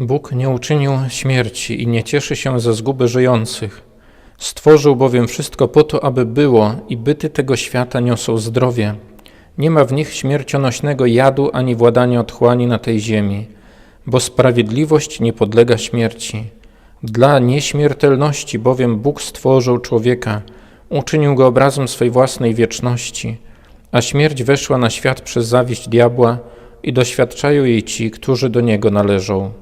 Bóg nie uczynił śmierci i nie cieszy się ze zguby żyjących. Stworzył bowiem wszystko po to, aby było i byty tego świata niosą zdrowie. Nie ma w nich śmiercionośnego jadu ani władania otchłani na tej ziemi, bo sprawiedliwość nie podlega śmierci. Dla nieśmiertelności bowiem Bóg stworzył człowieka, uczynił go obrazem swej własnej wieczności, a śmierć weszła na świat przez zawiść diabła i doświadczają jej ci, którzy do niego należą.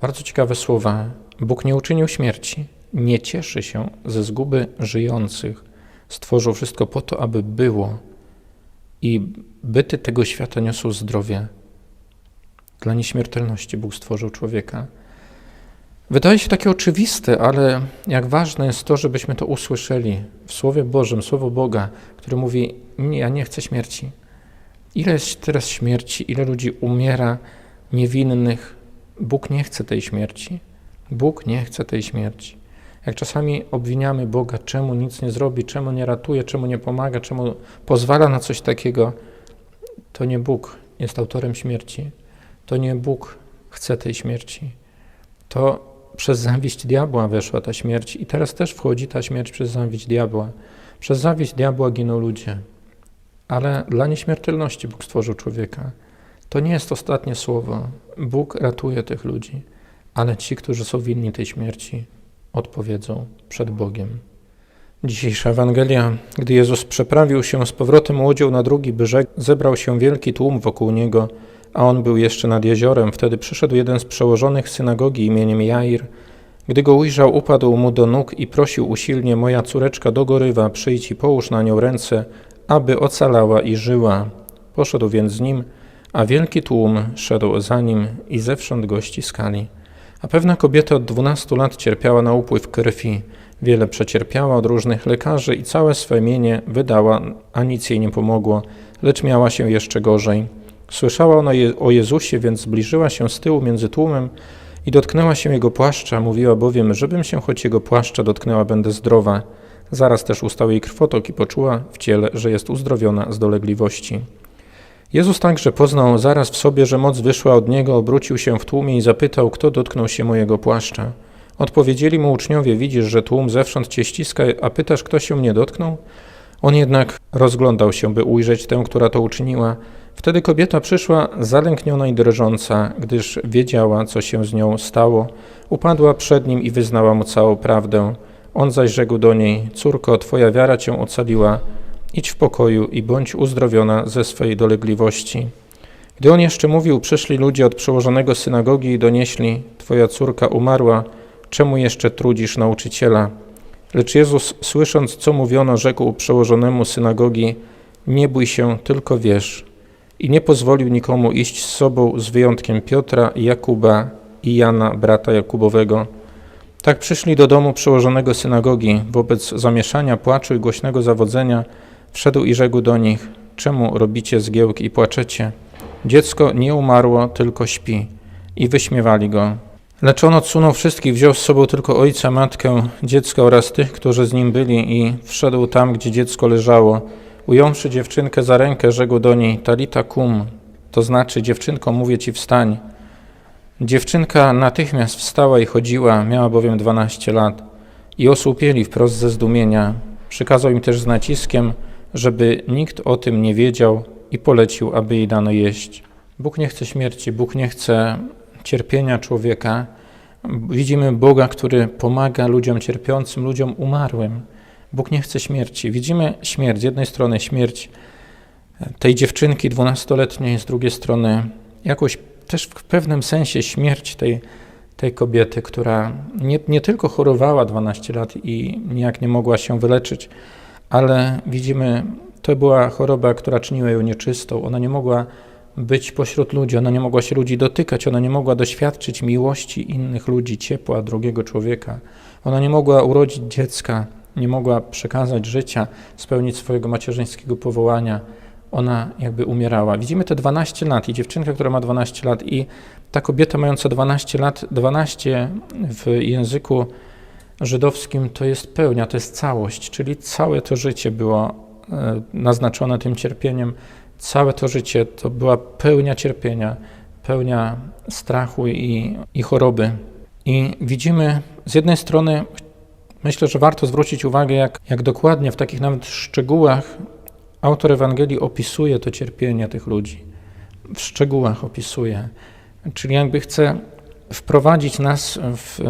Bardzo ciekawe słowa. Bóg nie uczynił śmierci, nie cieszy się ze zguby żyjących. Stworzył wszystko po to, aby było i byty tego świata niosą zdrowie. Dla nieśmiertelności Bóg stworzył człowieka. Wydaje się takie oczywiste, ale jak ważne jest to, żebyśmy to usłyszeli w Słowie Bożym, Słowo Boga, który mówi: Nie, ja nie chcę śmierci. Ile jest teraz śmierci, ile ludzi umiera niewinnych. Bóg nie chce tej śmierci. Bóg nie chce tej śmierci. Jak czasami obwiniamy Boga, czemu nic nie zrobi, czemu nie ratuje, czemu nie pomaga, czemu pozwala na coś takiego, to nie Bóg jest autorem śmierci. To nie Bóg chce tej śmierci. To przez zawiść diabła weszła ta śmierć i teraz też wchodzi ta śmierć przez zawiść diabła. Przez zawiść diabła giną ludzie. Ale dla nieśmiertelności Bóg stworzył człowieka. To nie jest ostatnie słowo. Bóg ratuje tych ludzi, ale ci, którzy są winni tej śmierci, odpowiedzą przed Bogiem. Dzisiejsza Ewangelia, gdy Jezus przeprawił się z powrotem łodzią na drugi brzeg, zebrał się wielki tłum wokół niego, a on był jeszcze nad jeziorem. Wtedy przyszedł jeden z przełożonych synagogi imieniem Jair. Gdy go ujrzał, upadł mu do nóg i prosił usilnie: Moja córeczka dogorywa, przyjdź i połóż na nią ręce, aby ocalała i żyła. Poszedł więc z nim, a wielki tłum szedł za nim i zewsząd go ściskali. A pewna kobieta od dwunastu lat cierpiała na upływ krwi. Wiele przecierpiała od różnych lekarzy i całe swe mienie wydała, a nic jej nie pomogło, lecz miała się jeszcze gorzej. Słyszała ona je, o Jezusie, więc zbliżyła się z tyłu między tłumem i dotknęła się jego płaszcza. Mówiła bowiem, żebym się choć jego płaszcza dotknęła, będę zdrowa. Zaraz też ustał jej krwotok i poczuła w ciele, że jest uzdrowiona z dolegliwości. Jezus także poznał zaraz w sobie, że moc wyszła od niego, obrócił się w tłumie i zapytał, kto dotknął się mojego płaszcza. Odpowiedzieli mu uczniowie, widzisz, że tłum zewsząd cię ściska, a pytasz, kto się mnie dotknął? On jednak rozglądał się, by ujrzeć tę, która to uczyniła. Wtedy kobieta przyszła zalękniona i drżąca, gdyż wiedziała, co się z nią stało. Upadła przed nim i wyznała mu całą prawdę. On zaś rzekł do niej, córko, twoja wiara cię ocaliła, idź w pokoju i bądź uzdrowiona ze swej dolegliwości. Gdy on jeszcze mówił, przyszli ludzie od przełożonego synagogi i donieśli, twoja córka umarła, czemu jeszcze trudzisz nauczyciela? Lecz Jezus, słysząc, co mówiono, rzekł przełożonemu synagogi, nie bój się, tylko wierz. I nie pozwolił nikomu iść z sobą, z wyjątkiem Piotra, Jakuba i Jana, brata Jakubowego. Tak przyszli do domu przełożonego synagogi. Wobec zamieszania, płaczu i głośnego zawodzenia wszedł i rzekł do nich, czemu robicie zgiełk i płaczecie? Dziecko nie umarło, tylko śpi. I wyśmiewali go. Lecz on odsunął wszystkich, wziął z sobą tylko ojca, matkę, dziecko oraz tych, którzy z nim byli i wszedł tam, gdzie dziecko leżało. Ująwszy dziewczynkę za rękę, rzekł do niej, talita kum, to znaczy, dziewczynko, mówię ci, wstań. Dziewczynka natychmiast wstała i chodziła, miała bowiem dwanaście lat. I osłupieli wprost ze zdumienia. Przykazał im też z naciskiem, żeby nikt o tym nie wiedział i polecił, aby jej dano jeść. Bóg nie chce śmierci, Bóg nie chce cierpienia człowieka. Widzimy Boga, który pomaga ludziom cierpiącym, ludziom umarłym. Bóg nie chce śmierci. Widzimy śmierć, z jednej strony śmierć tej dziewczynki dwunastoletniej, z drugiej strony jakoś też w pewnym sensie śmierć tej, tej kobiety, która nie, nie tylko chorowała 12 lat i nijak nie mogła się wyleczyć, ale widzimy, to była choroba, która czyniła ją nieczystą. Ona nie mogła być pośród ludzi, ona nie mogła się ludzi dotykać, ona nie mogła doświadczyć miłości innych ludzi, ciepła drugiego człowieka. Ona nie mogła urodzić dziecka, nie mogła przekazać życia, spełnić swojego macierzyńskiego powołania. Ona jakby umierała. Widzimy te 12 lat i dziewczynka, która ma 12 lat i ta kobieta mająca 12 lat, 12 w języku żydowskim to jest pełnia, to jest całość, czyli całe to życie było naznaczone tym cierpieniem, całe to życie to była pełnia cierpienia, pełnia strachu i, i choroby. I widzimy z jednej strony, myślę, że warto zwrócić uwagę, jak, jak dokładnie w takich nawet szczegółach autor Ewangelii opisuje to cierpienie tych ludzi. W szczegółach opisuje. Czyli jakby chce wprowadzić nas w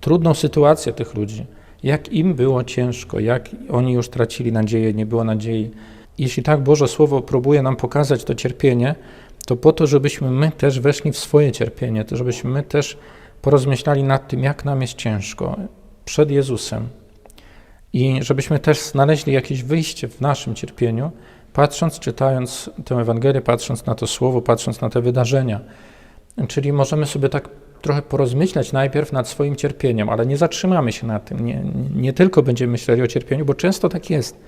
trudną sytuację tych ludzi. Jak im było ciężko, jak oni już tracili nadzieję, nie było nadziei. Jeśli tak Boże Słowo próbuje nam pokazać to cierpienie, to po to, żebyśmy my też weszli w swoje cierpienie, to żebyśmy my też porozmyślali nad tym, jak nam jest ciężko przed Jezusem i żebyśmy też znaleźli jakieś wyjście w naszym cierpieniu, patrząc, czytając tę Ewangelię, patrząc na to słowo, patrząc na te wydarzenia. Czyli możemy sobie tak trochę porozmyślać najpierw nad swoim cierpieniem, ale nie zatrzymamy się na tym. Nie, nie tylko będziemy myśleli o cierpieniu, bo często tak jest,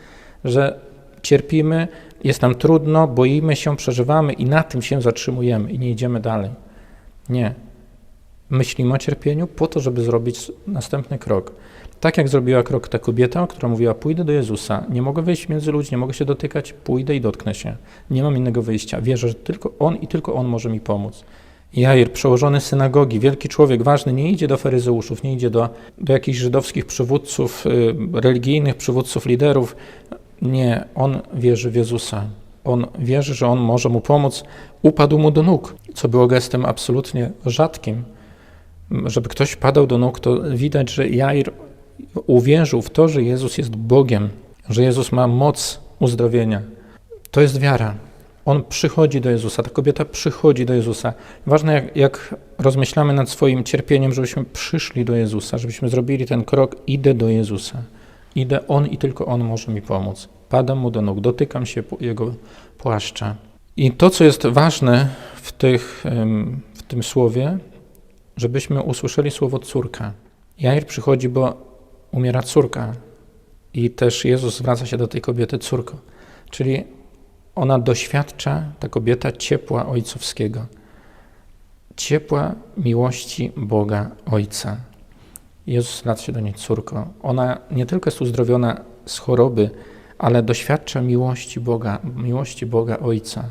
że cierpimy, jest nam trudno, boimy się, przeżywamy i na tym się zatrzymujemy i nie idziemy dalej. Nie. Myślimy o cierpieniu po to, żeby zrobić następny krok. Tak jak zrobiła krok ta kobieta, która mówiła: Pójdę do Jezusa, nie mogę wejść między ludzi, nie mogę się dotykać, pójdę i dotknę się. Nie mam innego wyjścia. Wierzę, że tylko On i tylko On może mi pomóc. Jair, przełożony synagogi, wielki człowiek, ważny, nie idzie do faryzeuszów, nie idzie do, do jakichś żydowskich przywódców, y, religijnych przywódców, liderów. Nie, on wierzy w Jezusa. On wierzy, że on może mu pomóc. Upadł mu do nóg, co było gestem absolutnie rzadkim. Żeby ktoś padał do nóg, to widać, że Jair uwierzył w to, że Jezus jest Bogiem, że Jezus ma moc uzdrowienia. To jest wiara. On przychodzi do Jezusa, ta kobieta przychodzi do Jezusa. Ważne, jak, jak, rozmyślamy nad swoim cierpieniem, żebyśmy przyszli do Jezusa, żebyśmy zrobili ten krok, idę do Jezusa. Idę, On i tylko On może mi pomóc. Padam Mu do nóg, dotykam się Jego płaszcza. I to, co jest ważne w, tych, w tym słowie, żebyśmy usłyszeli słowo córka. Jair przychodzi, bo umiera córka. I też Jezus zwraca się do tej kobiety córko. Czyli ona doświadcza, ta kobieta, ciepła ojcowskiego, ciepła miłości Boga Ojca. Jezus zwraca się do niej córko. Ona nie tylko jest uzdrowiona z choroby, ale doświadcza miłości Boga, miłości Boga Ojca.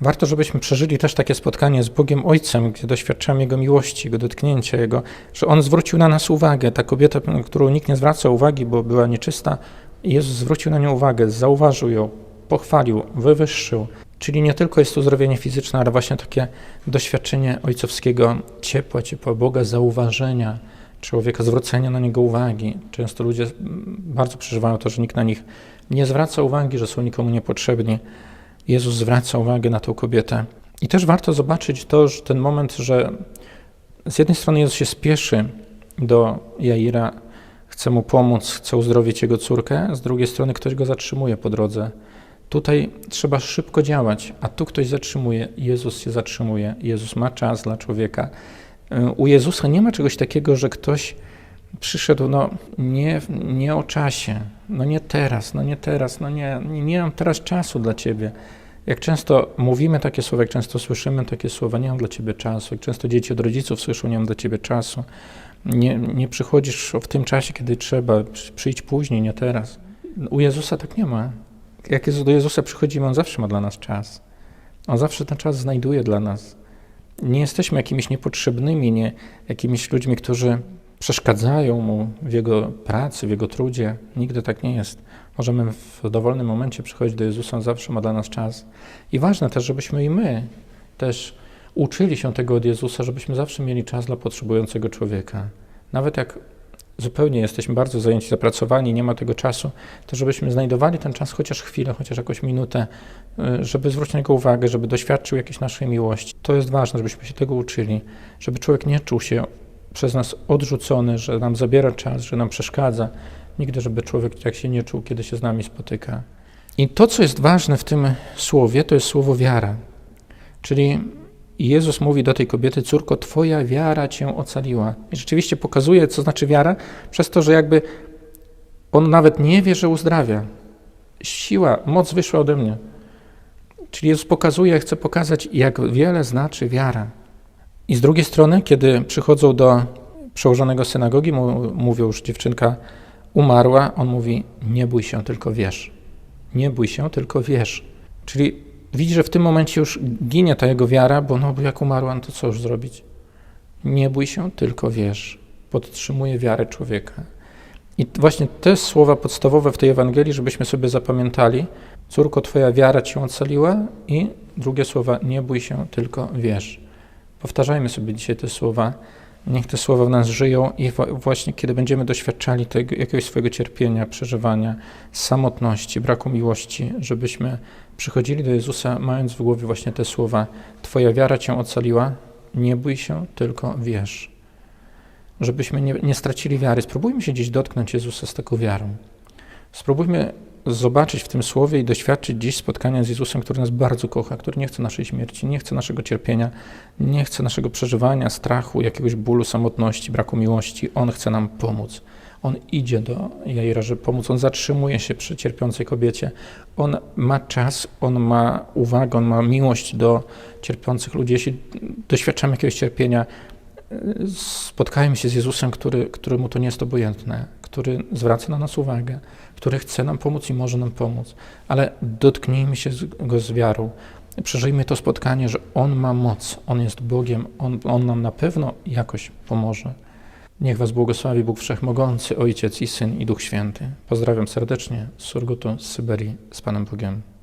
Warto, żebyśmy przeżyli też takie spotkanie z Bogiem Ojcem, gdzie doświadczamy Jego miłości, Jego dotknięcia, Jego, że On zwrócił na nas uwagę. Ta kobieta, którą nikt nie zwraca uwagi, bo była nieczysta, Jezus zwrócił na nią uwagę, zauważył ją, pochwalił, wywyższył. Czyli nie tylko jest to uzdrowienie fizyczne, ale właśnie takie doświadczenie ojcowskiego ciepła, ciepła Boga, zauważenia człowieka, zwrócenia na niego uwagi. Często ludzie bardzo przeżywają to, że nikt na nich nie zwraca uwagi, że są nikomu niepotrzebni. Jezus zwraca uwagę na tę kobietę. I też warto zobaczyć to, że ten moment, że z jednej strony Jezus się spieszy do Jaira, chce mu pomóc, chce uzdrowić jego córkę, z drugiej strony ktoś go zatrzymuje po drodze. Tutaj trzeba szybko działać, a tu ktoś zatrzymuje. Jezus się zatrzymuje. Jezus ma czas dla człowieka. U Jezusa nie ma czegoś takiego, że ktoś przyszedł, no nie, nie o czasie, no nie teraz, no nie teraz, no nie, nie, nie mam teraz czasu dla Ciebie. Jak często mówimy takie słowa, jak często słyszymy takie słowa, nie mam dla Ciebie czasu, jak często dzieci od rodziców słyszą, nie mam dla Ciebie czasu, nie, nie przychodzisz w tym czasie, kiedy trzeba, przyjdź później, nie teraz. U Jezusa tak nie ma. Jak do Jezusa przychodzimy, On zawsze ma dla nas czas. On zawsze ten czas znajduje dla nas. Nie jesteśmy jakimiś niepotrzebnymi, nie jakimiś ludźmi, którzy przeszkadzają mu w jego pracy, w jego trudzie. Nigdy tak nie jest. Możemy w dowolnym momencie przychodzić do Jezusa, on zawsze ma dla nas czas. I ważne też, żebyśmy i my też uczyli się tego od Jezusa, żebyśmy zawsze mieli czas dla potrzebującego człowieka. Nawet jak zupełnie jesteśmy bardzo zajęci, zapracowani, nie ma tego czasu, to żebyśmy znajdowali ten czas chociaż chwilę, chociaż jakąś minutę, y, żeby zwrócić na niego uwagę, żeby doświadczył jakiejś naszej miłości. To jest ważne, żebyśmy się tego uczyli, żeby człowiek nie czuł się przez nas odrzucony, że nam zabiera czas, że nam przeszkadza. Nigdy, żeby człowiek tak się nie czuł, kiedy się z nami spotyka. I to, co jest ważne w tym słowie, to jest słowo wiara. Czyli Jezus mówi do tej kobiety, córko, twoja wiara cię ocaliła. I rzeczywiście pokazuje, co znaczy wiara, przez to, że jakby on nawet nie wie, że uzdrawia. Siła, moc wyszła ode mnie. Czyli Jezus pokazuje, chce pokazać, jak wiele znaczy wiara. I z drugiej strony, kiedy przychodzą do przełożonego synagogi, mówią już dziewczynka umarła, on mówi: Nie bój się, tylko wiesz. Nie bój się, tylko wiesz. Czyli widzi, że w tym momencie już ginie ta jego wiara, bo no jak umarła, no to co już zrobić? Nie bój się, tylko wierz. Podtrzymuje wiarę człowieka. I właśnie te słowa podstawowe w tej Ewangelii, żebyśmy sobie zapamiętali. Córko, twoja wiara cię ocaliła i drugie słowa, nie bój się, tylko wierz. Powtarzajmy sobie dzisiaj te słowa. Niech te słowa w nas żyją i właśnie kiedy będziemy doświadczali tego, jakiegoś swojego cierpienia, przeżywania, samotności, braku miłości, żebyśmy przychodzili do Jezusa mając w głowie właśnie te słowa Twoja wiara Cię ocaliła, nie bój się, tylko wierz. Żebyśmy nie, nie stracili wiary. Spróbujmy się gdzieś dotknąć Jezusa z taką wiarą. Spróbujmy zobaczyć w tym słowie i doświadczyć dziś spotkania z Jezusem, który nas bardzo kocha, który nie chce naszej śmierci, nie chce naszego cierpienia, nie chce naszego przeżywania, strachu, jakiegoś bólu, samotności, braku miłości. On chce nam pomóc. On idzie do Jaira, żeby pomóc. On zatrzymuje się przy cierpiącej kobiecie. On ma czas, on ma uwagę, on ma miłość do cierpiących ludzi. Jeśli doświadczamy jakiegoś cierpienia, spotkajmy się z Jezusem, który, któremu to nie jest obojętne, który zwraca na nas uwagę, który chce nam pomóc i może nam pomóc. Ale dotknijmy się go z wiarą. Przeżyjmy to spotkanie, że On ma moc, On jest Bogiem, On, on nam na pewno jakoś pomoże. Niech Was błogosławi Bóg Wszechmogący, Ojciec i Syn i Duch Święty. Pozdrawiam serdecznie z Surgutu, z Syberii, z Panem Bogiem.